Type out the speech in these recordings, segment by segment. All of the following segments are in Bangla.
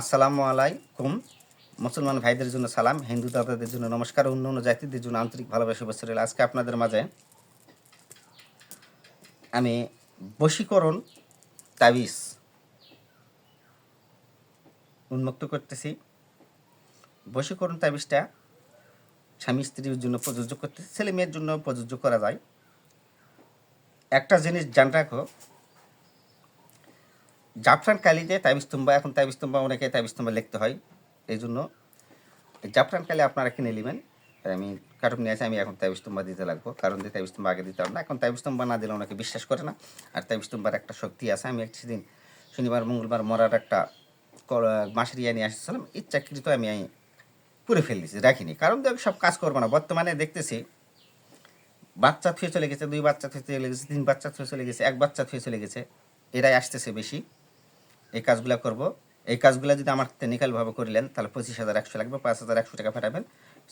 আসসালামু আলাইকুম। মুসলমান ভাইদের জন্য সালাম, হিন্দু দাদাদের জন্য নমস্কার, অন্য অন্য জাতিদের জন্য আন্তরিক ভালোবাসা বছর আজকে আপনাদের মাঝে আমি বশীকরণ তাবিজ উন্মুক্ত করতেছি। বশীকরণ তাবিজটা স্বামী স্ত্রীর জন্য প্রযোজ্য করতেছি, ছেলে মেয়ের জন্য প্রযোজ্য করা যায়। একটা জিনিস জান রাখো জাফরান কালিতে তাবিস্তম্বা এখন তাবিস্তম্বা অনেকে তাবিস্তম্বা লিখতে হয়, এই জন্য। জাফরান কালি আপনারা কিনে নেবেন। আমি কাটুক নিয়ে আসি, আমি এখন তাবিস্তম্বা দিতে লাগবো। কারণ দিয়ে তাবিস্তম্বা আগে দিতে না। এখন তাবিস্তম্বা না দিলে অনেকে বিশ্বাস করে না। আর তাবিস্তম্বার একটা শক্তি আছে। আমি এক সেদিন শনিবার, মঙ্গলবার মরার একটা মাসের ইয়ে নিয়ে আসছিলাম। ইচ্ছাকৃত আমি পুরে ফেলেছি রাখিনি। কারণ আমি সব কাজ করব না। বর্তমানে দেখতেছি, বাচ্চা থুয়ে চলে গেছে, দুই বাচ্চা থুয়ে চলে গেছে, তিন বাচ্চা থুয়ে চলে গেছে, এক বাচ্চা থুয়ে চলে গেছে। এরাই আসতেছে বেশি। এই কাজগুলো করব। এই কাজগুলো যদি আমার টেকনিক্যালভাবে করিলেন তাহলে পঁচিশ হাজার একশো লাগবে, পাঁচ হাজার একশো টাকা পাঠাবেন।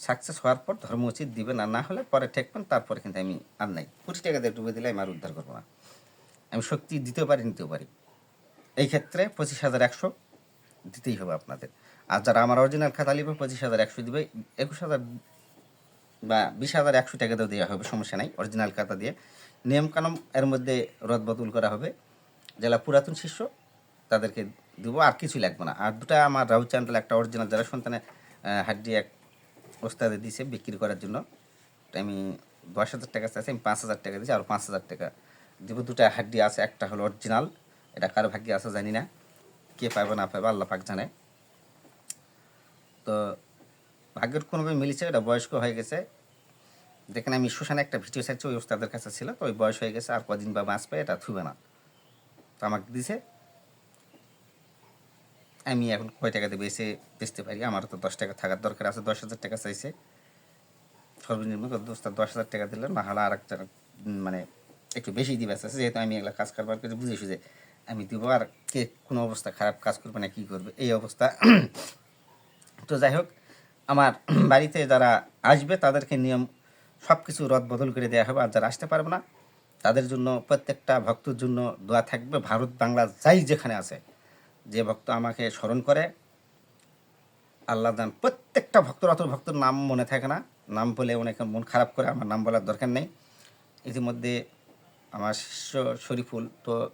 সাকসেস হওয়ার পর ধর্ম উচিত দিবেন আর না হলে পরে ঠেকবেন, তারপরে কিন্তু আমি আর নাই। কোটি টাকা দিয়ে ডুবে দিলে আমি আর উদ্ধার করব না। আমি শক্তি দিতেও পারি, নিতেও পারি। এই ক্ষেত্রে পঁচিশ হাজার একশো দিতেই হবে আপনাদের। আর যারা আমার অরিজিনাল খাতা লিখবে পঁচিশ হাজার একশো দিবে। একুশ হাজার বা বিশ হাজার একশো টাকা দিয়ে দেওয়া হবে, সমস্যা নাই। অরিজিনাল খাতা দিয়ে। নিয়মকানুন এর মধ্যে রদবদল করা হবে। যারা পুরাতন শিষ্য তাদেরকে দেবো, আর কিছুই লাগবে না। আর দুটা আমার রাহু চ্যানেল একটা অরিজিনাল যারা সন্তানে হাড্ডি এক ওস্তাদে দিয়েছে বিক্রি করার জন্য। আমি দশ হাজার টাকা চাইছি, আমি পাঁচ হাজার টাকা দিয়েছি, আর পাঁচ হাজার টাকা দেবো। দুটা হাড্ডি আছে, একটা হলো অরিজিনাল এটা কারও ভাগ্যে আছে জানি না, কে পাবে না পাবে, আল্লাহ পাক জানে। তো ভাগ্যের কোনোভাবে মিলেছে, এটা বয়স্ক হয়ে গেছে। দেখেন আমি সুশানে একটা ভিডিও চাইছি, ওই ওস্তাদের কাছে ছিল, তো ওই বয়স হয়ে গেছে, আর কদিন বা বাঁচবে এটা থুবে না। তো আমাকে দিছে আমি এখন কয় টাকা দিয়ে বেছে বেচতে পারি? আমার তো দশ টাকা থাকার দরকার আছে, দশ হাজার টাকা চাইছে। সর্বনিম্ন দশ হাজার টাকা দিলে না হলে আর একটা মানে একটু বেশি দিবে আছে। যেহেতু আমি এগুলা কাজ কারবার করে বুঝেছি যে আমি দিব, আর কে কোনো অবস্থা খারাপ কাজ করবে না, কী করবে? এই অবস্থা। তো যাই হোক, আমার বাড়িতে যারা আসবে, তাদেরকে নিয়ম সব কিছু রদ বদল করে দেওয়া হবে। আর যারা আসতে পারবে না, তাদের জন্য প্রত্যেকটা ভক্তর জন্য দোয়া থাকবে। ভারত, বাংলা, যাই যেখানে আছে। যে ভক্ত আমাকে স্মরণ করে, আল্লাহ দান প্রত্যেকটা ভক্তর অত ভক্তর নাম মনে থাকে না। নাম বলে অনেকে মন খারাপ করে, আমার নাম বলার দরকার নেই। ইতিমধ্যে আমার শিষ্য শরীফুল, তো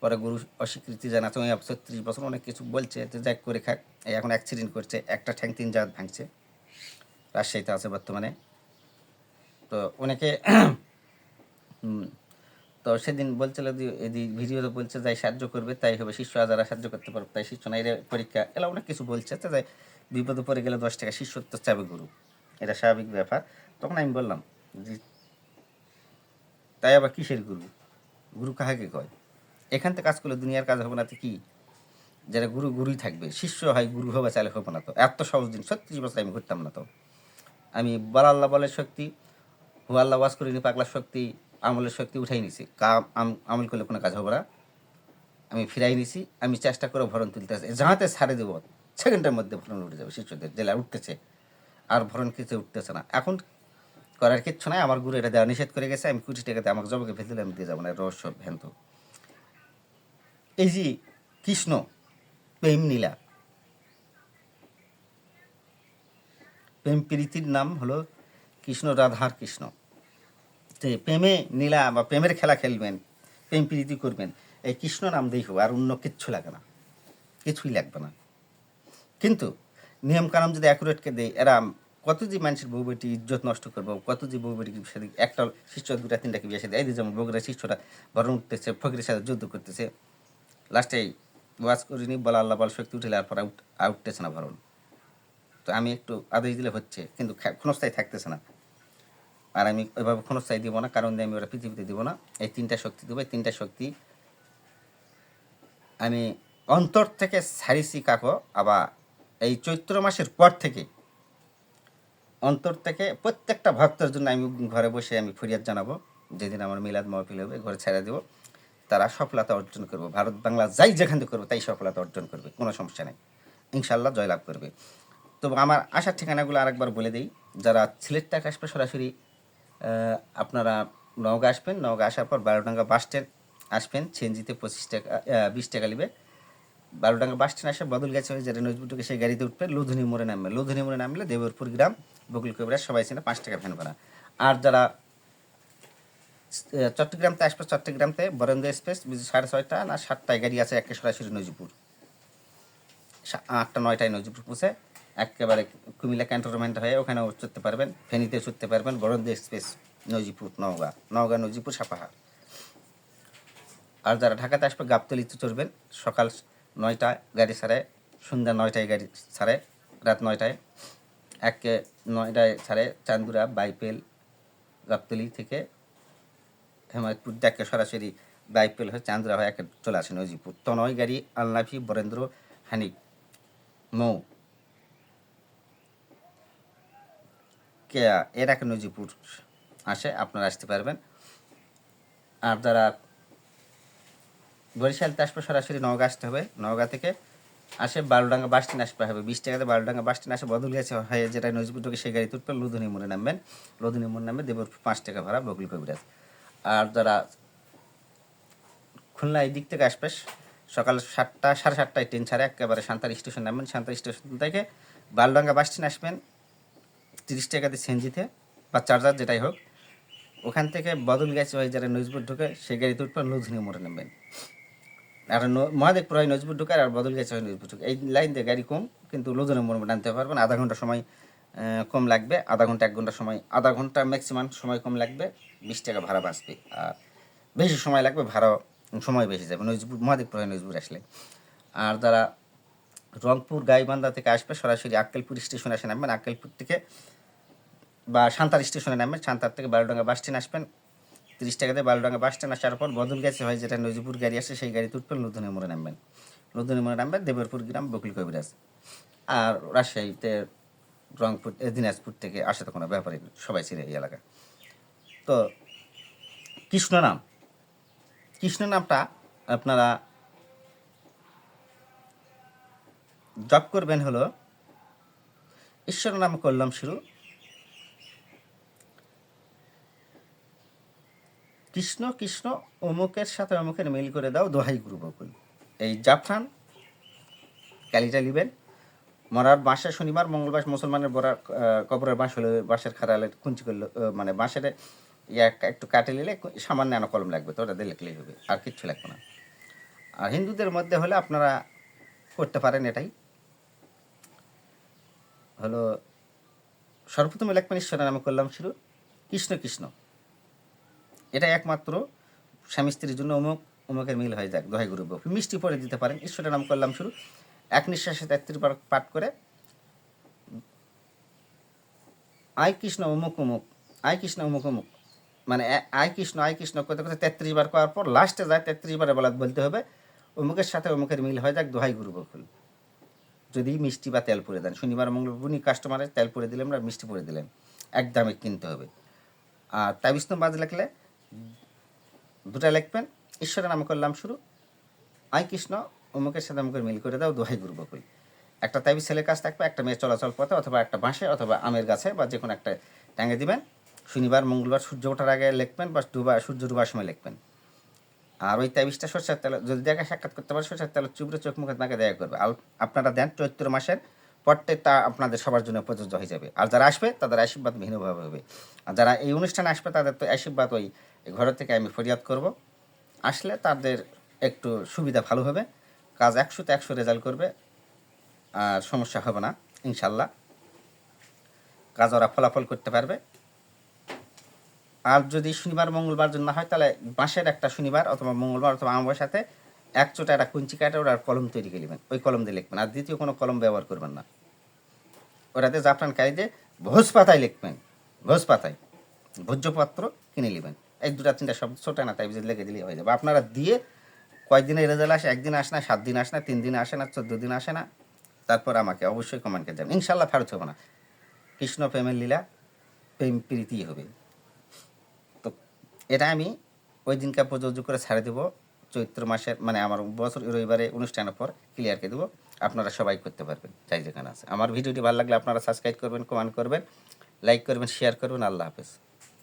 পরে গুরু অস্বীকৃতি জানাচ্ছে ওই ছত্রিশ বছর অনেক কিছু বলছে, তো যাই করে খাক। এখন অ্যাক্সিডেন্ট করছে, একটা ঠ্যাং, তিন জাত ভাঙছে। রাজশাহীতে আছে বর্তমানে। তো অনেকে তো সেদিন বলছিল যে এদি ভিডিওতে বলছে, যাই সাহায্য করবে, তাই হবে। শিষ্য যারা সাহায্য করতে পারবে তাই শিষ্য না পরীক্ষা এলা অনেক কিছু বলছে, তো যাই, বিপদে পড়ে গেলে দশ টাকা শিষ্যত্ব চাবে গুরু। এটা স্বাভাবিক ব্যাপার। তখন আমি বললাম যে, তাই আবার কিসের গুরু? গুরু কাহাকে কয়? এখান থেকে কাজ করলে দুনিয়ার কাজ হবে না, তো কি? যারা গুরু, গুরুই থাকবে। শিষ্য হয় গুরু হবে চাইলে হবে না তো। এত সহজ দিন ছত্রিশ বছর আমি ঘুরতাম না তো। আমি বলা আল্লাহ বলের শক্তি হু আল্লাহ ওয়াজ করিনি, পাগলার শক্তি আমলের শক্তি উঠাই নিছি। কাম, আম- আমল করলে কোনো কাজ হবে না। আমি ফিরাই নিছি, আমি চেষ্টা করে ভরণ তুলতে আসি। যাহাতে ছাড়ে দেবো সেকেন্ডের মধ্যে ভরণ উঠে যাবে শিশুদের জেলা উঠতেছে। আর ভরণ কিছু উঠতেছে না। এখন করার কিচ্ছু নাই, আমার গুরু এটা দেওয়া নিষেধ করে গেছে, আমি কোটি টাকাতে আমাকে জবকে ফেলে দিলে আমি দিয়ে যাব না, রহস্য ভ্যান্ত এই যে কৃষ্ণ প্রেম নীলা। প্রেম প্রীতির নাম হলো কৃষ্ণ রাধার কৃষ্ণ এই প্রেমে নীলা বা প্রেমের খেলা খেলবেন, প্রেম প্রীতি করবেন, এই কৃষ্ণ নাম দিয়েই হবে আর অন্য কিচ্ছু লাগে না। কিছুই লাগবে না। কিন্তু নিয়ম কানুন যদি অ্যাকুরেটকে দেয়, এরা কত যে মানুষের বউ বেটি ইজ্জত নষ্ট করব, কত যে বউ বেটি একটা শিষ্য দুটা তিনটাকে বিয়ে সাথে এই যেমন বগুড়া শিষ্যটা ভরণ উঠতেছে ফকিরের সাথে যুদ্ধ করতেছে, লাস্টে ওয়াজ করিনি, বলা আল্লাহ বল শক্তি উঠে আর পরে আউটতেছে না ভরণ তো আমি একটু আদেশ দিলে হচ্ছে, কিন্তু ক্ষণস্থায়ী থাকতেছে না। আর আমি ওইভাবে ক্ষণস্থায়ী দিব না, কারণ আমি ওরা পৃথিবীতে দিব না। এই তিনটা শক্তি দেবো, এই তিনটা শক্তি আমি অন্তর থেকে সারিছি কাকো, আবার এই চৈত্র মাসের পর থেকে অন্তর থেকে প্রত্যেকটা ভক্তের জন্য আমি ঘরে বসে আমি ফরিয়াদ জানাব, যেদিন আমার মিলাদ মহফিল হবে, ঘরে ছেড়ে দেবো। তারা সফলতা অর্জন করবে, ভারত, বাংলা যাই যেখান থেকে করবে, তাই সফলতা অর্জন করবে, কোনো সমস্যা নেই। ইনশাল্লাহ জয়লাভ করবে। তো আমার আসার ঠিকানাগুলো আরেকবার বলে দিই, যারা সিলেট আসবে সরাসরি আপনারা নওগাঁ আসবেন। নওগাঁ আসার পর বারোডাঙ্গা বাস স্ট্যান্ড আসবেন। সিএনজিতে পঁচিশ টাকা বিশ টাকা নেবে। বারোডাঙ্গা বাস স্ট্যান্ড আসে গেছে যেটা নজবুটুকে সেই গাড়িতে উঠবে, লুধুনি মোড়ে নামবে। লুধুনি মোড়ে নামলে দেবরপুর গ্রাম, বকুল কবিরা সবাই চেনে পাঁচ টাকা ভ্যান ভাড়া। আর যারা চট্টগ্রামতে আসবে, চট্টগ্রামতে বরেন্দ্র এক্সপ্রেস সাড়ে ছয়টা না, সাতটায় গাড়ি আছে, একে সরাসরি নজিপুর আটটা, নয়টায় নজিপুর পৌঁছে একেবারে কুমিল্লা ক্যান্টনমেন্ট হয়ে ওখানেও চড়তে পারবেন ফেনীতে চড়তে পারবেন বরেন্দ্র এক্সপ্রেস, নজিপুর, নওগাঁ নওগাঁ, নজিপুর, সাপাহার। আর যারা ঢাকাতে আসবে, গাবতলিতে চড়বেন, সকাল নয়টায় গাড়ি ছাড়ে, সন্ধ্যা নয়টায় গাড়ি ছাড়ে, রাত নয়টায়। একে নয়টায় ছাড়ে চান্দুরা বাইপেল, গাবতলি থেকে হেমায়তপুর, দেখে সরাসরি বাইপেল হয়ে চান্দুরা হয়ে একে চলে আসে নজিপুর। তনয় গাড়ি, আলনাফি, বরেন্দ্র হানিক মৌ। এর এক নজিপুর আসে, আপনারা আসতে পারবেন। আর যারা বরিশালতে আসবে সরাসরি নওগাঁ আসতে হবে, নওগাঁ থেকে আসে বারোডাঙ্গা বাস স্ট্যান্ড আসতে হবে বিশ টাকাতে বারোডাঙ্গা বাস স্ট্যান্ড, আসে বদল গেছে হয়ে যেটা নজিপুরকে সেই গাড়ি তুলবে লুধুনি মোড়ে নামবেন। লুধুনি মোড়ে নামবে দেবর পাঁচ টাকা ভাড়া বকুল কবিরাজ। আর যারা খুলনা এই দিক থেকে আসবে, সকাল সাতটা, সাড়ে সাতটায় ট্রেন ছাড়ে, একেবারে সান্তার স্টেশন নামবেন সান্তার স্টেশন থেকে বারোডাঙ্গা বাস স্ট্যান্ড আসবেন। তিরিশ টাকাতে সেনজিতে বা চার্জার যেটাই হোক, ওখান থেকে বদল গেছে ওই যারা নজবুর ঢুকে সেই গাড়িতে উঠবেন লুধুনি মোড়ে নামবেন আর মহাদেবপুর হয় নজবুর ঢুকে আর বদল গেছে হয় নজবুর ঢুকে এই লাইন দিয়ে গাড়ি কম, কিন্তু লুধুনি মোড়ে নামতে পারবেন। আধা ঘণ্টা সময় কম লাগবে, আধা ঘণ্টা, এক ঘণ্টা সময়, আধা ঘণ্টা ম্যাক্সিমাম সময় কম লাগবে, বিশ টাকা ভাড়া বাঁচবে। আর বেশি সময় লাগবে ভাড়া সময় বেশি যাবে। নজবুর মহাদেবপুর হয় নজবুর আসলে। আর যারা রংপুর, গাইবান্ধা থেকে আসবে, সরাসরি আক্কেলপুর স্টেশনে আসে নামবেন। আক্কেলপুর থেকে বা সান্তার স্টেশনে নামবেন। সান্তার থেকে বারোডাঙ্গা বাস স্ট্যান্ড আসবেন। তিরিশ টাকাতে বারোডাঙ্গা বাস স্ট্যান্ড আসার পর বদল গেছে হয় যেটা নজিপুর গাড়ি আসে সেই গাড়িতে উঠবেন লুধুনি মোড়ে নামবেন। লুধুনি মোড়ে নামবেন, দেবরপুর গ্রাম, বকুল কবিরাজ। আর রাজশাহীতে রংপুর দিনাজপুর থেকে আসে তো কোনো ব্যাপারই সবাই চিনে এই এলাকা। তো কৃষ্ণ নাম। কৃষ্ণ নামটা আপনারা জপ করবেন হলো ঈশ্বর নাম করলাম শুরু। কৃষ্ণ কৃষ্ণ অমুকের সাথে অমুকের মিল করে দাও দোহাই গুরু বকুল। এই জাফরান ক্যালিটা লিবেন। মরার বাঁশের শনিবার মঙ্গলবার মুসলমানের আহ, কবরের বাঁশ হলে বাঁশের খারালে কুঞ্চি করলে মানে বাঁশের ইয়া একটু কাটে নিলে সামান্য এনে কলম লাগবে তো ওটা দিয়ে হবে আর কিচ্ছু লাগবে না। আর হিন্দুদের মধ্যে হলে আপনারা করতে পারেন এটাই। হলো, সর্বপ্রথম ঈশ্বরের নামে করলাম শুরু। কৃষ্ণ কৃষ্ণ। এটা একমাত্র স্বামী স্ত্রীর জন্য অমুক, অমুকের মিল হয়ে যাক দোহাই গুরু মিষ্টি পরে দিতে পারেন, ঈশ্বরের নাম করলাম শুরু। এক নিঃশ্বাসে তেত্রিশ পাঠ করে আই কৃষ্ণ অমুক অমুক আই কৃষ্ণ অমুক অমুক। মানে আই কৃষ্ণ আই কৃষ্ণ করতে করতে তেত্রিশ বার করার পর লাস্টে যায়, তেত্রিশ বারে বলা বলতে হবে, অমুকের সাথে অমুকের মিল হয়ে যাক, দোহাই গুরু বকুল যদি মিষ্টি বা তেল পুড়ে দেন, শনিবার, মঙ্গলবার উনি কাস্টমারের তেল পরে দিলেন বা মিষ্টি পরে দিলেন, এক দামে কিনতে হবে। আর তাবিস্তম বাজ লিখলে, দুটা লিখবেন, ঈশ্বরের নাম করলাম শুরু, আই কৃষ্ণ, অমুকের সাথে অমুকের মিল করে দাও, দোহাই গুরু বকুল। একটা তাবিজ ছেলের কাছ থাকবে, একটা মেয়ে চলাচল পথে, অথবা একটা বাঁশে, অথবা আমের গাছে, বা যে কোনো একটা টাঙে দিবেন, শনিবার, মঙ্গলবার, সূর্য ওঠার আগে লিখবেন, বা ডুবা সূর্য ডুবার সময় লিখবেন। আর ওই তাবিজটা সরষের তেল, যদি দেখা সাক্ষাৎ করতে পারে সরষের তেল চুবড়ে চোখ মুখে তাকে দেখা করবে। আর আপনারা দেন চৈত্র মাসের প্রত্যেকটা আপনাদের সবার জন্য প্রযোজ্য হয়ে যাবে। আর যারা আসবে, তাদের আশীর্বাদ ভিন্নভাবে হবে। আর যারা এই অনুষ্ঠানে আসবে, তাদের তো আশীর্বাদ ওই ঘর থেকে আমি ফরিয়াদ করব। আসলে তাদের একটু সুবিধা ভালো হবে। কাজ একশোতে একশো রেজাল্ট করবে। আর সমস্যা হবে না, ইনশাল্লাহ। কাজ ওরা ফলাফল করতে পারবে। আর যদি শনিবার, মঙ্গলবার জন্য হয়, তাহলে বাঁশের একটা শনিবার অথবা মঙ্গলবার অথবা আমার সাথে এক চোটা একটা কুঞ্চি কাটে ওরা কলম তৈরি করে নেবেন। ওই কলম দিয়ে লিখবেন। আর দ্বিতীয় কোনো কলম ব্যবহার করবেন না। ওটাতে জাফরান কাই দিয়ে ভোজ পাতায় লিখবেন। ভোজ পাতায়। ভোজ্যপত্র কিনে নেবেন। এই দুটা, তিনটা শব্দ ছোট না, তাই লেগে দিলেই হয়ে যাবে। আপনারা দিয়ে কয়েকদিনের রেজাল্ট আসে? একদিন আসে না, সাত দিন আসে না, তিন দিন আসে না, চোদ্দ দিন আসে না। তারপর আমাকে অবশ্যই কমেন্টে যাবেন ইনশাল্লাহ ফেরত হবে না। কৃষ্ণ প্রেমের লীলা, প্রেম প্রীতি হবে। এটা আমি ওই দিনকে প্রযোজ্য করে ছাড়ে দেবো। চৈত্র মাসের মানে আমার বছর রবিবারে অনুষ্ঠানের পর ক্লিয়ারকে দেবো। আপনারা সবাই করতে পারবেন, যাই যেখানে আছে। আমার ভিডিওটি ভালো লাগলে আপনারা সাবস্ক্রাইব করবেন কমেন্ট করবেন লাইক করবেন শেয়ার করবেন। আল্লাহ হাফেজ।